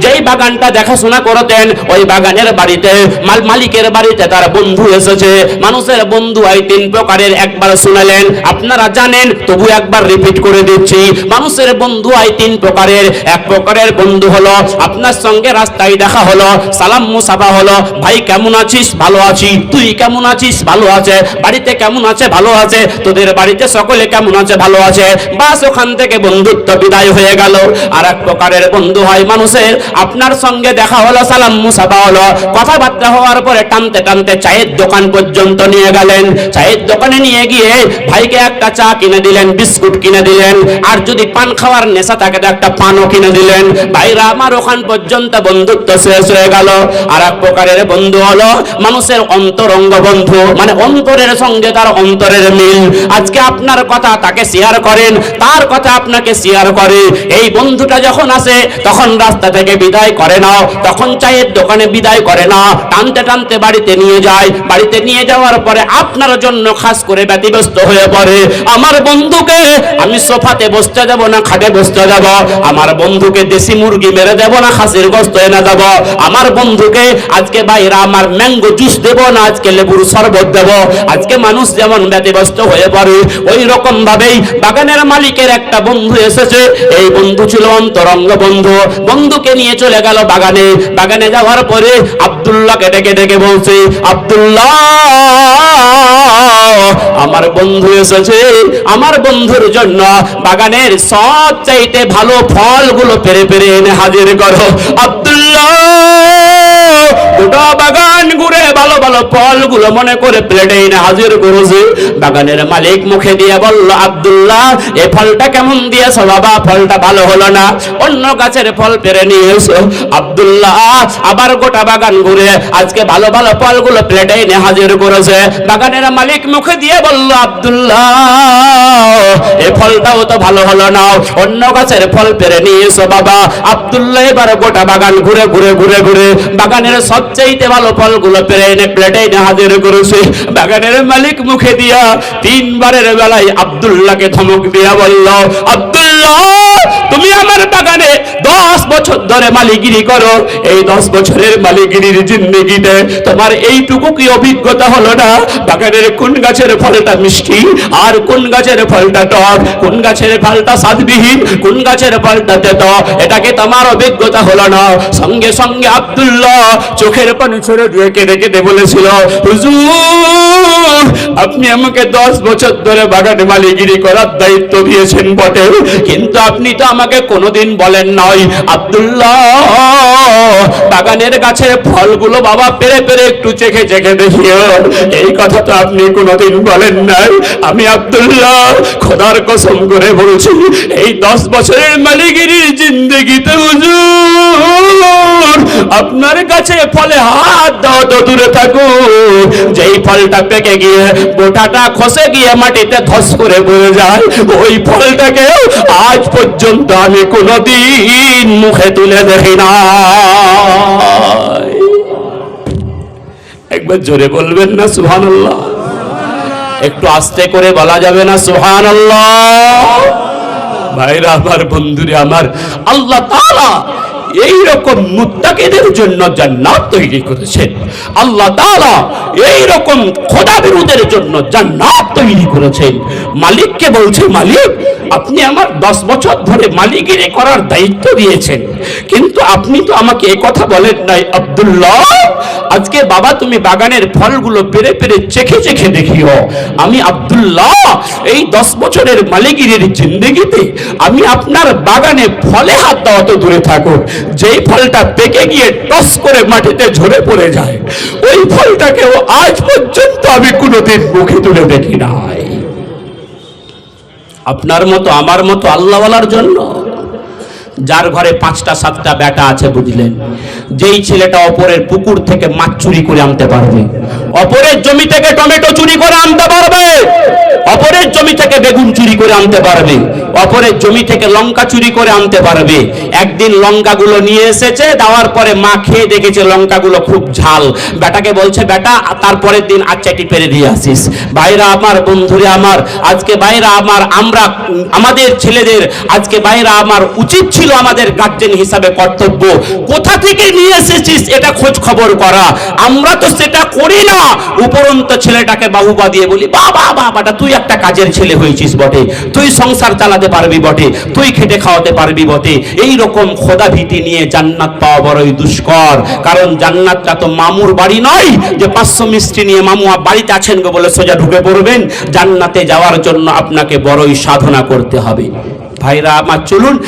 যেই বাগানটা দেখাশোনা করতেন, ওই বাগানের বাড়িতে, মাল মালিকের বাড়িতে তার বন্ধু এসেছে। মানুষের বন্ধু তিন প্রকারের, একবার শুনালেন, আপনারা জানেন, তবু একবার রিপিট করে দিচ্ছি। মানুষের বন্ধু হয় তিন প্রকারের। এক প্রকারের বন্ধু হলো, আপনার সঙ্গে রাস্তায় দেখা হলো, সালাম মুসাফা হলো, ভাই, কেমন আছিস? ভালো আছি। তুই কেমন আছিস? ভালো আছে। বাড়িতে কেমন আছে? ভালো আছে। তোদের বাড়িতে সকলে কেমন আছে? ভালো আছে। বাস, ওখান থেকে বন্ধুত্ব বিদায় হয়ে গেল। আর এক প্রকারের বন্ধু হয় মানুষের, আপনার সঙ্গে দেখা হলো, সালাম মুসাফা হলো। কথাবার্তা হওয়ার পরে টানতে টানতে চায়ের দোকান পর্যন্ত নিয়ে গেলেন। চায়ের দোকানে নিয়ে গিয়ে ভাইকে একটা চা কিনে দিলেন, বিস্কুট কিনে দিলেন। আর যদি পান খাওয়ার নেশা থাকে তো একটা পানও কিনে দিলেন। ভাইরা, আমার ওখান পর্যন্ত বন্ধুত্ব শেষ হয়ে গেল। আর এক প্রকারের বন্ধু হলো মানুষের অন্তরঙ্গ বন্ধু। মানে অন্তরের সঙ্গে তার অন্তরের মিল। আজকে আপনার কথা তাকে শেয়ার করেন, তার কথা আপনাকে শেয়ার করে। এই বন্ধুটা যখন আসে, তখন রাস্তা থেকে বিদায় করে না তখন চায়ের দোকানে বিদায় করে না টানতে টানতে বাড়িতে নিয়ে যায়। বাড়িতে নিয়ে যাওয়ার পরে আপনার জন্য খাস করে ব্যতিব্যস্ত হয়ে পড়ে। আমার বন্ধুকে আমি সোফাতে বসতে যাব না খাটে বসতে যাব? আমার বন্ধুকে দেশি মুরগি মেরে দেব না খাসির গোস্ত এনে দেব আমার বন্ধুকে আজকে বাইরা আমার ম্যাঙ্গো জুস দেব না আজকে লেবুর শরবত দেব? আজকে মানুষ যেমন ব্যতিব্যস্ত হয়ে পড়ে, ওই রকম ভাবেই বাগানের মালিকের একটা বন্ধু এসেছে। এই বন্ধু ছিল অন্তরঙ্গ বন্ধু। বন্ধুকে নিয়ে চলে গেল বাগানে। বাগানে যাওয়ার পরে আব্দুল্লাহকে ডেকে ডেকে বলছে, আব্দুল্লাহ! আমার বন্ধু এসেছে। আমার বন্ধুর জন্য বাগানের সব চাইতে ভালো ফলগুলো পেরে পেরে এনে হাজির করো। আব্দুল্লাহ! গোটা বাগান ঘুরে ভালো ভালো ফলগুলো মনে করে প্লেটে এনে হাজির করেছে। বাগানের মালিক মুখে দিয়ে বলল, আব্দুল্লাহ এই ফলটা কেমন দিয়েছ বাবা? ফলটা ভালো হলো না। অন্য গাছের ফল পেরে আব্দুল্লাহ, আবার গোটা বাগান ঘুরে আজকে ভালো ভালো প্লেটে এনে হাজির করেছে। বাগানের মালিক মুখে দিয়ে বলল, আব্দুল্লাহ এই ফলটাও তো ভালো হলো না। অন্য গাছের ফল পেরে নিয়ে বাবা। আব্দুল্লাহ, এবার গোটা বাগান ঘুরে ঘুরে ঘুরে ঘুরে। বাগানের সবচাইতে ভালো ফলগুলো এনে প্লেটে হাজির করেছে। বাগানের মালিক মুখে দিয়া তিনবারের বেলায় আব্দুল্লাহকে ধমক দিয়া বলল, আব্দুল্লাহ, তুমি আমার বাগানে দশ বছর ধরে মালিগিরি করো। এই দশ বছরের মালিগিরির জিন্দেগিতে তোমার এইটুকু কি অভিজ্ঞতা হলো না? বাগানের কোন গাছের ফলটা মিষ্টি আর কোন গাছের ফলটা টক? কোন গাছের ফলটা স্বাদবিহীন? কোন গাছের ফলটা তেত? এটাকে তোমার অভিজ্ঞতা হলো না? সঙ্গে সঙ্গে আব্দুল্লাহ চোখের পানি ছেড়ে দিয়ে কেঁদে কেঁদে বলেছিল, হুজুর, আপনি আমাকে দশ বছর ধরে বাগানে মালিগিরি করার দায়িত্ব দিয়েছেন বটে কিন্তু আপনি তো আমাকে কোনোদিন বলেন নয় আব্দুল্লাহ। বাগানের গাছের ফলগুলো বাবা পেরে পেরে একটু চেখে চেখে দেখিও এই কথা তো আপনি কোনোদিন বলেন নাই। আমি আব্দুল্লাহ, খোদার কসম করে বলছি, এই দশ বছরের মালিগিরির জিন্দগিতে হুজুর। আপনার কাছে ফলে হাত দাও তো দূরে থাকো যেই ফলটা পেকে গিয়ে, গোটাটা খসে গিয়ে মাটিতে ধস করে পড়ে যায়, ওই ফলটাকে আজ পর্যন্ত আমি কোনোদিন মুখে তুলে দেখি না একবার জোরে বলবেন না সুহান আল্লাহ একটু আস্তে করে বলা যাবে না সুহান আল্লাহ ভাইরা, আমার বন্ধুরে, আমার আল্লাহ তাআলা এই রকম জন্য জান্নাত তৈরি করেছেন। আল্লাহ তাআলা এই রকম খোদা বিরোধের জন্য জান্নাত তৈরি করেছেন। মালিককে বলছে, মালিক, আপনি আমার দশ বছর ধরে মালিকিরি করার দায়িত্ব দিয়েছেন। কিন্তু আপনি তো আমাকে কথা বলেন নাই, আব্দুল্লাহ। আজকে বাবা, তুমি বাগানের ফলগুলো পেরে পেরে চেখে চেখে দেখিও। আমি আব্দুল্লাহ, এই দশ বছরের মালিগিরির জিন্দগিতে আমি আপনার বাগানে ফলে হাত দেওয়া তো দূরে থাকুক। যেই ফলটা পেকে গিয়ে টস করে মাটিতে ঝরে পড়ে যায়, ওই ফলটাকেও আজ পর্যন্ত আমি কোনোদিন মুখে তুলে দেখি নাই। আপনার মতো, আমার মতো আল্লাহওয়ালার জন্য যার ঘরে পাঁচটা, সাতটা বেটা আছে বুঝলেন। যেই ছেলেটা অপরের পুকুর থেকে মাছ চুরি করে আনতে পারবে। অপরের জমি থেকে টমেটো চুরি করে আনতে পারবে। অপরের জমি থেকে বেগুন চুরি করে আনতে পারবে। অপরের জমি থেকে লঙ্কা চুরি করে আনতে পারবে। একদিন লঙ্কাগুলো নিয়ে এসেছে, দেওয়ার পরে মা খেয়ে দেখেছে লঙ্কাগুলো খুব ঝাল। বেটাকে বলছে, বেটা তারপরের দিন আচ্ছাটি পেরে দিয়ে আসিস। ভাইরা আমার, বন্ধুরে আমার, আজকে বাইরা আমার, আমরা, আমাদের ছেলেদের, আজকে ভাইরা আমার উচিত ছিল আমাদের গার্জেন হিসাবে কর্তব্য। কোথা থেকে নিয়ে এসেছিস এটা খোঁজ খবর করা। আমরা তো সেটা করি না। উপরন্ত ছেলেটাকে বাহুবা দিয়ে বলি বাবা বাবাটা তুই একটা কাজের ছেলে হয়েছিস বটে। তুই সংসার চালাতে পারবি বটে। তুই খেটে খাওয়াতে পারবি বটে। এই রকম খোদা ভীতি নিয়ে জান্নাত পাওয়া বড়ই দুষ্কর। কারণ জান্নাতটা তো মামুর বাড়ি নয় যে পাঁচশো মিষ্টি নিয়ে মামু বাড়িতে আছেন গো বলে সোজা ঢুকে পড়বেন। জান্নাতে যাওয়ার জন্য আপনাকে বড়ই সাধনা করতে হবে। ভাইরা, আমার চলুন